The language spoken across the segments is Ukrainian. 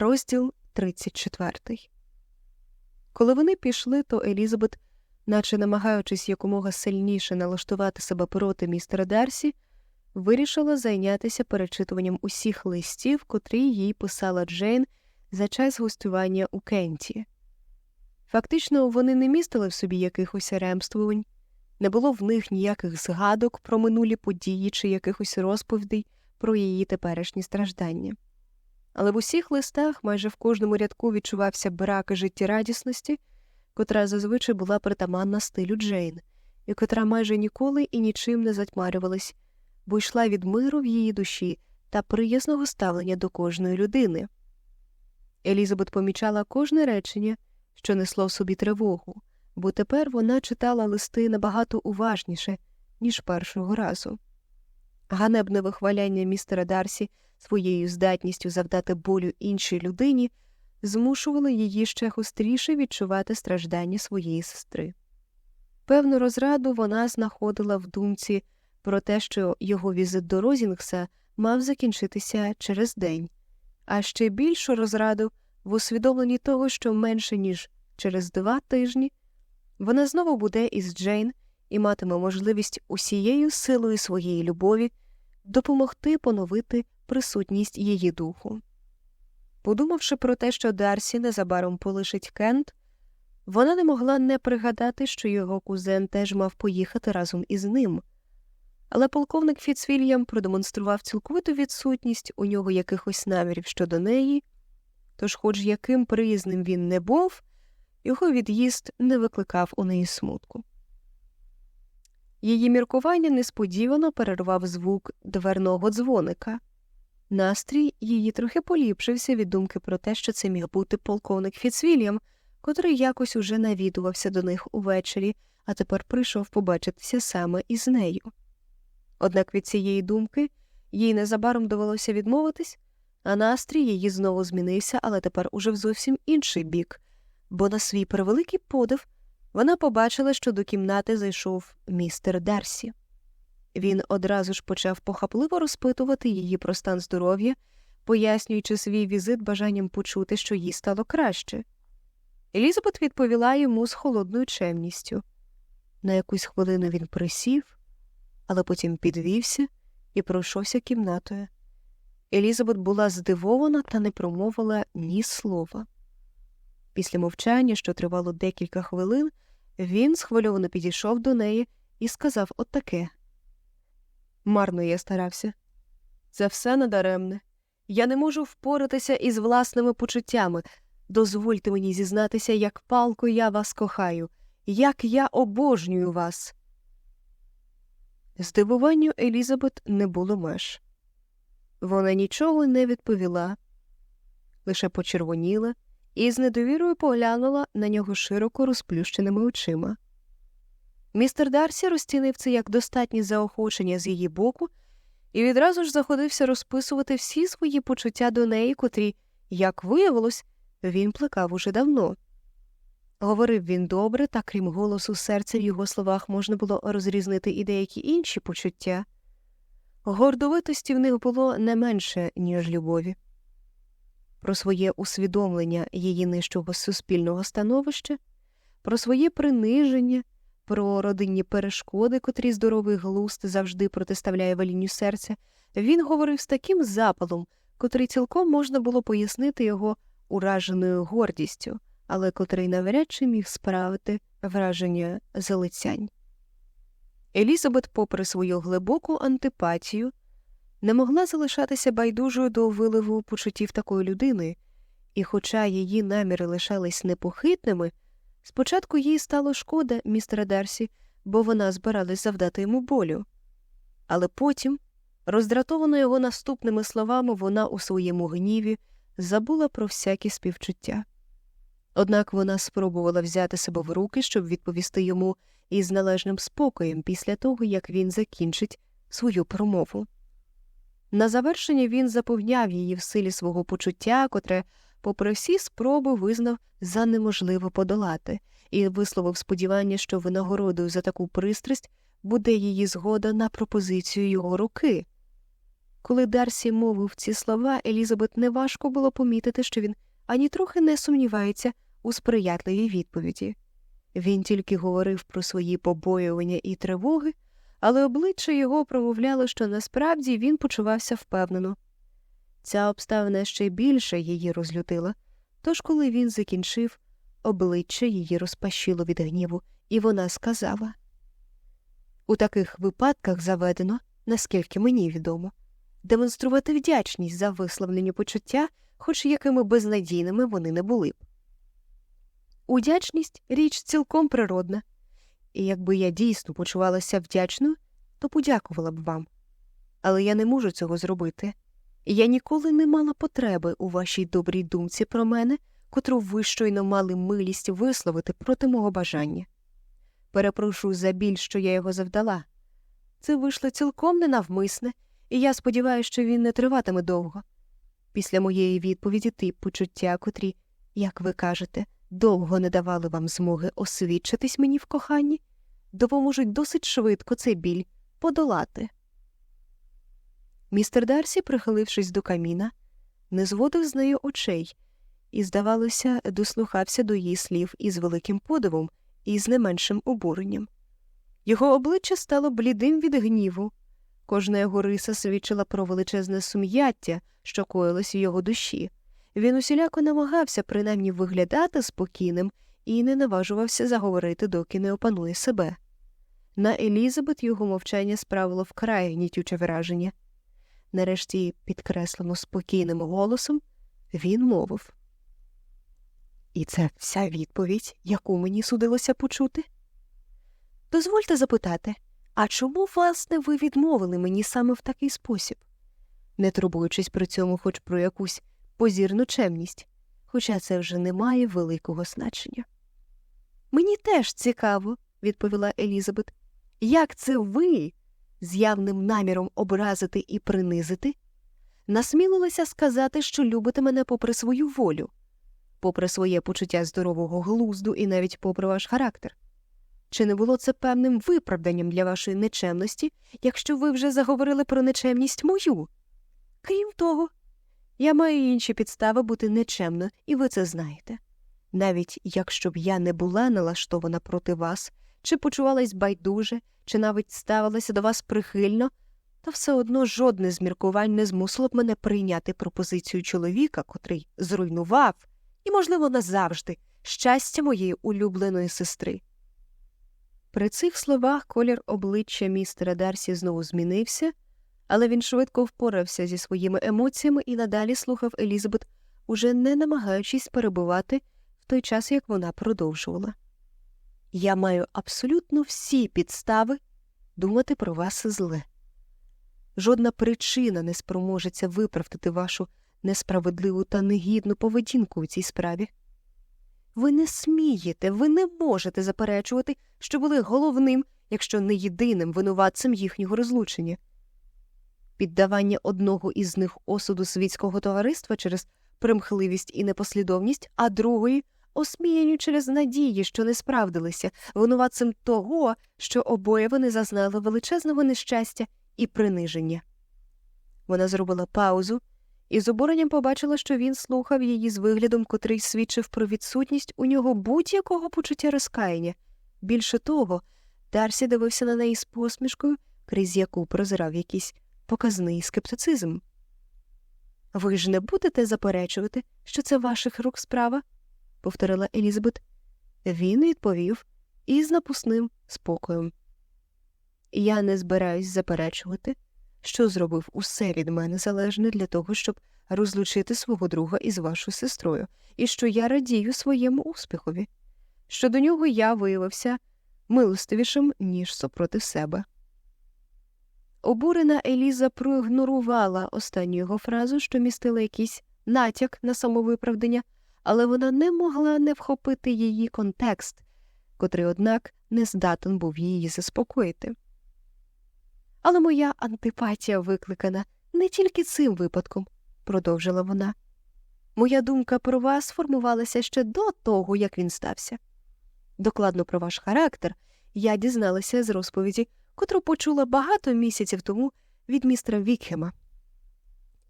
Розділ 34 Коли вони пішли, то Елізабет, наче намагаючись якомога сильніше налаштувати себе проти містера Дарсі, вирішила зайнятися перечитуванням усіх листів, котрі їй писала Джейн за час гостювання у Кенті. Фактично, вони не містили в собі якихось ремствувань, не було в них ніяких згадок про минулі події чи якихось розповідей про її теперішні страждання. Але в усіх листах майже в кожному рядку відчувався брак життєрадісності, котра зазвичай була притаманна стилю Джейн, і котра майже ніколи і нічим не затьмарювалась, бо йшла від миру в її душі та приязного ставлення до кожної людини. Елізабет помічала кожне речення, що несло в собі тривогу, бо тепер вона читала листи набагато уважніше, ніж першого разу. Ганебне вихваляння містера Дарсі своєю здатністю завдати болю іншій людині змушувало її ще гостріше відчувати страждання своєї сестри. Певну розраду вона знаходила в думці про те, що його візит до Розінгса мав закінчитися через день, а ще більшу розраду в усвідомленні того, що менше ніж через два тижні вона знову буде із Джейн і матиме можливість усією силою своєї любові допомогти поновити присутність її духу. Подумавши про те, що Дарсі незабаром полишить Кент, вона не могла не пригадати, що його кузен теж мав поїхати разом із ним. Але полковник Фіцвільям продемонстрував цілковиту відсутність у нього якихось намірів щодо неї, тож, хоч яким приязним він не був, його від'їзд не викликав у неї смутку. Її міркування несподівано перервав звук дверного дзвоника. Настрій її трохи поліпшився від думки про те, що це міг бути полковник Фіцвільям, котрий якось уже навідувався до них увечері, а тепер прийшов побачитися саме із нею. Однак від цієї думки їй незабаром довелося відмовитись, а настрій її знову змінився, але тепер уже в зовсім інший бік, бо на свій превеликий подив вона побачила, що до кімнати зайшов містер Дарсі. Він одразу ж почав похапливо розпитувати її про стан здоров'я, пояснюючи свій візит бажанням почути, що їй стало краще. Елізабет відповіла йому з холодною чемністю. На якусь хвилину він присів, але потім підвівся і пройшовся кімнатою. Елізабет була здивована та не промовила ні слова. Після мовчання, що тривало декілька хвилин, він схвильовано підійшов до неї і сказав отаке Марно я старався. Це все надаремне. Я не можу впоратися із власними почуттями. Дозвольте мені зізнатися, як палко я вас кохаю, як я обожнюю вас. Здивуванню Елізабет не було меж. Вона нічого не відповіла, лише почервоніла і з недовірою поглянула на нього широко розплющеними очима. Містер Дарсі розцінив це як достатнє заохочення з її боку і відразу ж заходився розписувати всі свої почуття до неї, котрі, як виявилось, він плекав уже давно. Говорив він добре, та крім голосу серця в його словах можна було розрізнити і деякі інші почуття. Гордовитості в них було не менше, ніж любові. Про своє усвідомлення її нижчого суспільного становища, про своє приниження, про родинні перешкоди, котрі здоровий глуст завжди протиставляє велінню серця, він говорив з таким запалом, котрий цілком можна було пояснити його ураженою гордістю, але котрий навряд чи міг справити враження залицянь. Елізабет, попри свою глибоку антипатію, не могла залишатися байдужою до виливу почуттів такої людини, і, хоча її наміри лишались непохитними, спочатку їй стало шкода містера Дарсі, бо вона збиралась завдати йому болю. Але потім, роздратована його наступними словами, вона у своєму гніві забула про всякі співчуття. Однак вона спробувала взяти себе в руки, щоб відповісти йому із належним спокоєм після того, як він закінчить свою промову. На завершення він запевняв її в силі свого почуття, котре, попри всі спроби, визнав за неможливо подолати, і висловив сподівання, що винагородою за таку пристрасть буде її згода на пропозицію його руки. Коли Дарсі мовив ці слова, Елізабет неважко було помітити, що він ані трохи не сумнівається у сприятливій відповіді. Він тільки говорив про свої побоювання і тривоги, але обличчя його промовляло, що насправді він почувався впевнено. Ця обставина ще більше її розлютила, тож, коли він закінчив, обличчя її розпашіло від гніву, і вона сказала У таких випадках заведено, наскільки мені відомо, демонструвати вдячність за висловлені почуття, хоч якими безнадійними вони не були б. Удячність річ цілком природна, і якби я дійсно почувалася вдячною, то подякувала б вам. Але я не можу цього зробити. Я ніколи не мала потреби у вашій добрій думці про мене, котру ви щойно мали милість висловити проти мого бажання. Перепрошую за біль, що я його завдала. Це вийшло цілком ненавмисне, і я сподіваюся, що він не триватиме довго. Після моєї відповіді ті почуття, котрі, як ви кажете, довго не давали вам змоги освідчитись мені в коханні, допоможуть досить швидко цей біль подолати. Містер Дарсі, прихилившись до каміна, не зводив з нею очей і, здавалося, дослухався до її слів із великим подивом і з не меншим обуренням. Його обличчя стало блідим від гніву, кожна його риса свідчила про величезне сум'яття, що коїлось в його душі. Він усіляко намагався принаймні виглядати спокійним і не наважувався заговорити, доки не опанує себе. На Елізабет його мовчання справило вкрай гнітюче враження. Нарешті, підкреслено спокійним голосом, він мовив І це вся відповідь, яку мені судилося почути? Дозвольте запитати, а чому, власне, ви відмовили мені саме в такий спосіб, не турбуючись при цьому хоч про якусь позірну чемність, хоча це вже не має великого значення. Мені теж цікаво, відповіла Елізабет, як це ви, з явним наміром образити і принизити, насмілилися сказати, що любите мене попри свою волю, попри своє почуття здорового глузду і навіть попри ваш характер. Чи не було це певним виправданням для вашої нечемності, якщо ви вже заговорили про нечемність мою? Крім того, я маю інші підстави бути нечемно, і ви це знаєте. Навіть якщо б я не була налаштована проти вас, чи почувалась байдуже, чи навіть ставилася до вас прихильно, то все одно жодне з міркувань не змусило б мене прийняти пропозицію чоловіка, котрий зруйнував, і, можливо, назавжди, щастя моєї улюбленої сестри. При цих словах колір обличчя містера Дарсі знову змінився, але він швидко впорався зі своїми емоціями і надалі слухав Елізабет, уже не намагаючись перебувати в той час, як вона продовжувала. Я маю абсолютно всі підстави думати про вас зле. Жодна причина не спроможеться виправдати вашу несправедливу та негідну поведінку у цій справі. Ви не смієте, ви не можете заперечувати, що були головним, якщо не єдиним винуватцем їхнього розлучення. Піддавання одного із них осуду світського товариства через примхливість і непослідовність, а другої осміянню через надії, що не справдилися, винуватцем того, що обоє вони зазнали величезного нещастя і приниження. Вона зробила паузу і з обуренням побачила, що він слухав її з виглядом, котрий свідчив про відсутність у нього будь-якого почуття розкаяння. Більше того, Дарсі дивився на неї з посмішкою, крізь яку прозирав якийсь показний скептицизм. Ви ж не будете заперечувати, що це ваших рук справа? Повторила Елізабет. Він відповів із напусним спокоєм. Я не збираюсь заперечувати, що зробив усе від мене залежне для того, щоб розлучити свого друга із вашою сестрою, і що я радію своєму успіхові, що до нього я виявився милостивішим, ніж супроти себе. Обурена Еліза проігнорувала останню його фразу, що містила якийсь натяк на самовиправдання, але вона не могла не вхопити її контекст, котрий, однак, не здатен був її заспокоїти. Але моя антипатія викликана не тільки цим випадком, продовжила вона. Моя думка про вас сформувалася ще до того, як він стався. Докладно про ваш характер я дізналася з розповіді, котру почула багато місяців тому від містера Вікхема.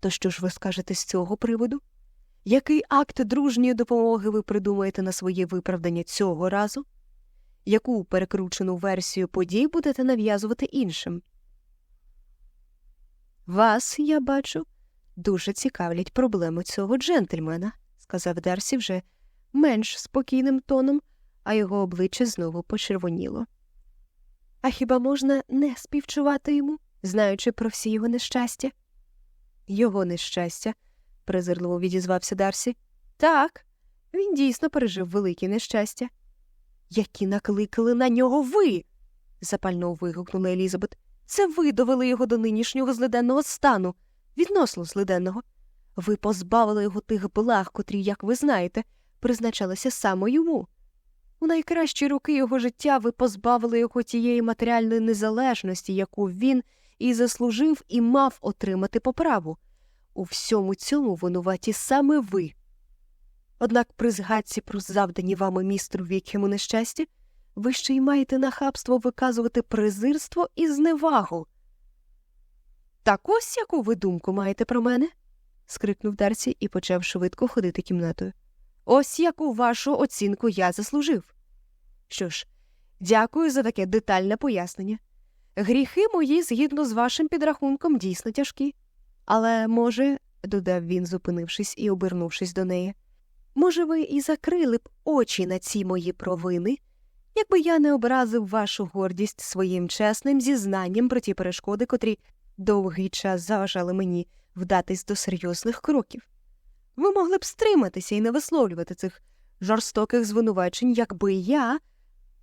То що ж ви скажете з цього приводу? Який акт дружньої допомоги ви придумаєте на своє виправдання цього разу? Яку перекручену версію подій будете нав'язувати іншим? Вас, я бачу, дуже цікавлять проблеми цього джентльмена, сказав Дарсі вже менш спокійним тоном, а його обличчя знову почервоніло. А хіба можна не співчувати йому, знаючи про всі його нещастя? Його нещастя, презирливо відізвався Дарсі. Так, він дійсно пережив велике нещастя. Які накликали на нього ви. запально вигукнула Елізабет. Це ви довели його до нинішнього злиденного стану, відносно злиденного. Ви позбавили його тих благ, котрі, як ви знаєте, призначалися саме йому. У найкращі роки його життя ви позбавили його тієї матеріальної незалежності, яку він і заслужив, і мав отримати по праву. У всьому цьому винуваті саме ви. Однак при згадці про завдані вами містру вікому нещастя ви ще й маєте нахабство виказувати презирство і зневагу. Так ось яку ви думку маєте про мене? скрикнув Дарсі і почав швидко ходити кімнатою. Ось яку вашу оцінку я заслужив. Що ж, дякую за таке детальне пояснення. Гріхи мої, згідно з вашим підрахунком, дійсно тяжкі. Але, може, додав він, зупинившись і обернувшись до неї, може, ви і закрили б очі на ці мої провини, якби я не образив вашу гордість своїм чесним зізнанням про ті перешкоди, котрі довгий час заважали мені вдатись до серйозних кроків. Ви могли б стриматися і не висловлювати цих жорстоких звинувачень, якби я,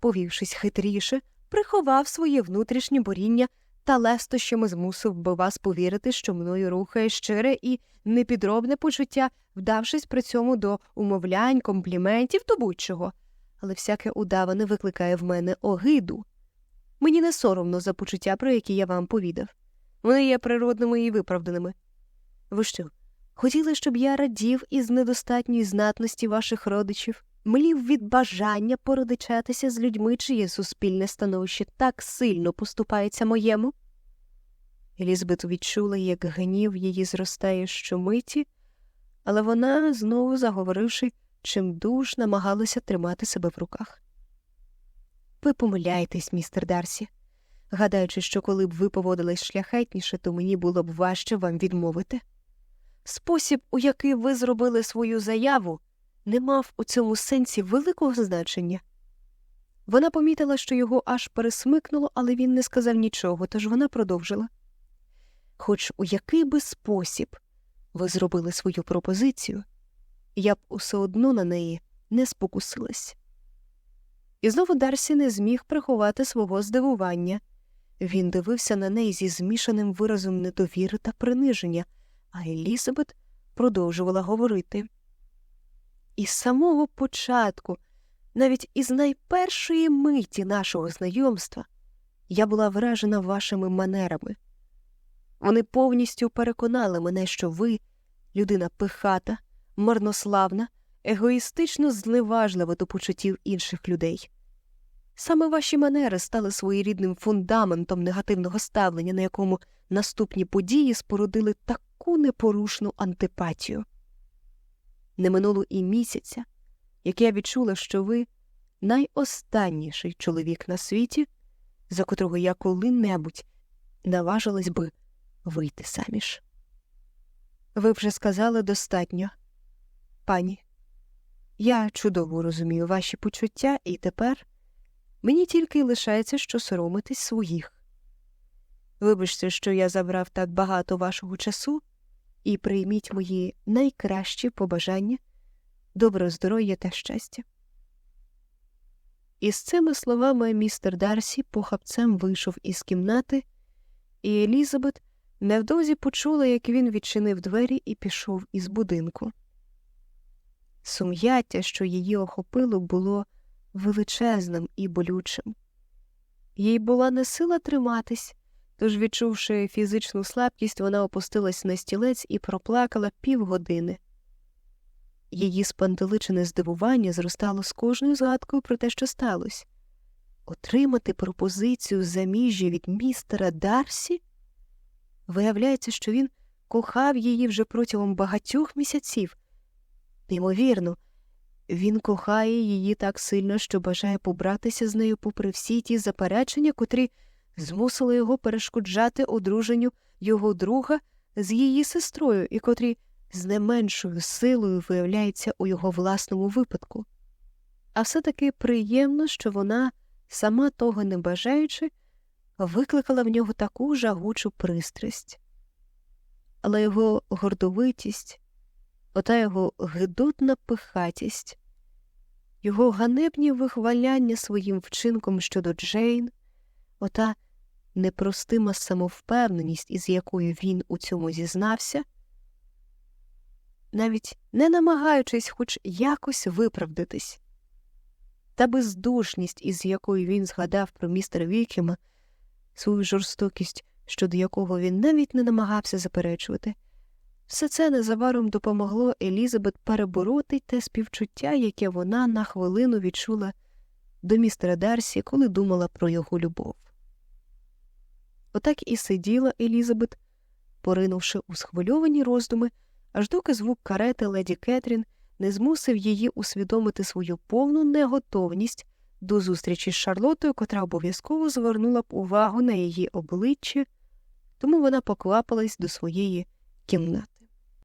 повівшись хитріше, приховав своє внутрішнє боріння та лестощами змусив би вас повірити, що мною рухає щире і непідробне почуття, вдавшись при цьому до умовлянь, компліментів то будь-чого. Але всяке удаване викликає в мене огиду. Мені не соромно за почуття, про які я вам повідав. Вони є природними і виправданими. Ви що, хотіли, щоб я радів із недостатньої знатності ваших родичів, млів від бажання породичатися з людьми, чиє суспільне становище так сильно поступається моєму? Елізабет відчула, як гнів її зростає щомиті, але вона, знову заговоривши, чимдуж намагалася тримати себе в руках. Ви помиляєтесь, містер Дарсі, гадаючи, що коли б ви поводились шляхетніше, то мені було б важче вам відмовити. Спосіб, у який ви зробили свою заяву, не мав у цьому сенсі великого значення. Вона помітила, що його аж пересмикнуло, але він не сказав нічого, тож вона продовжила. Хоч у який би спосіб ви зробили свою пропозицію, я б усе одно на неї не спокусилась. І знову Дарсі не зміг приховати свого здивування. Він дивився на неї зі змішаним виразом недовіри та приниження, а Елізабет продовжувала говорити. Із самого початку, навіть із найпершої миті нашого знайомства, я була вражена вашими манерами. Вони повністю переконали мене, що ви людина пихата, марнославна, егоїстично зневажлива до почуттів інших людей. Саме ваші манери стали своєрідним фундаментом негативного ставлення, на якому наступні події спорудили таку непорушну антипатію. Не минуло і місяця, як я відчула, що ви найостанніший чоловік на світі, за котрого я коли-небудь наважилась би вийти саміж. Ви вже сказали достатньо, пані. Я чудово розумію ваші почуття, і тепер мені тільки лишається, що соромитись своїх. Вибачте, що я забрав так багато вашого часу, і прийміть мої найкращі побажання, доброго здоров'я та щастя. Із цими словами містер Дарсі похапцем вийшов із кімнати, і Елізабет невдовзі почула, як він відчинив двері і пішов із будинку. Сум'яття, що її охопило, було величезним і болючим. Їй була не сила триматись, тож, відчувши фізичну слабкість, вона опустилась на стілець і проплакала півгодини. Її спантеличене здивування зростало з кожною згадкою про те, що сталося. Отримати пропозицію заміжжя від містера Дарсі? Виявляється, що він кохав її вже протягом багатьох місяців. Неймовірно, він кохає її так сильно, що бажає побратися з нею попри всі ті заперечення, котрі змусили його перешкоджати одруженню його друга з її сестрою, і котрі з не меншою силою виявляється у його власному випадку. А все таки приємно, що вона, сама того не бажаючи, викликала в нього таку жагучу пристрасть. Але його гордовитість, ота його гидотна пихатість, його ганебні вихваляння своїм вчинком щодо Джейн, ота непростима самовпевненість, із якою він у цьому зізнався, навіть не намагаючись хоч якось виправдатись, та бездушність, із якою він згадав про містера Вікіма, свою жорстокість, щодо якого він навіть не намагався заперечувати, все це незабаром допомогло Елізабет перебороти те співчуття, яке вона на хвилину відчула до містера Дарсі, коли думала про його любов. Отак і сиділа Елізабет, поринувши у схвильовані роздуми, аж доки звук карети леді Кетрін не змусив її усвідомити свою повну неготовність до зустрічі з Шарлотою, котра обов'язково звернула б увагу на її обличчя, тому вона поквапилась до своєї кімнати.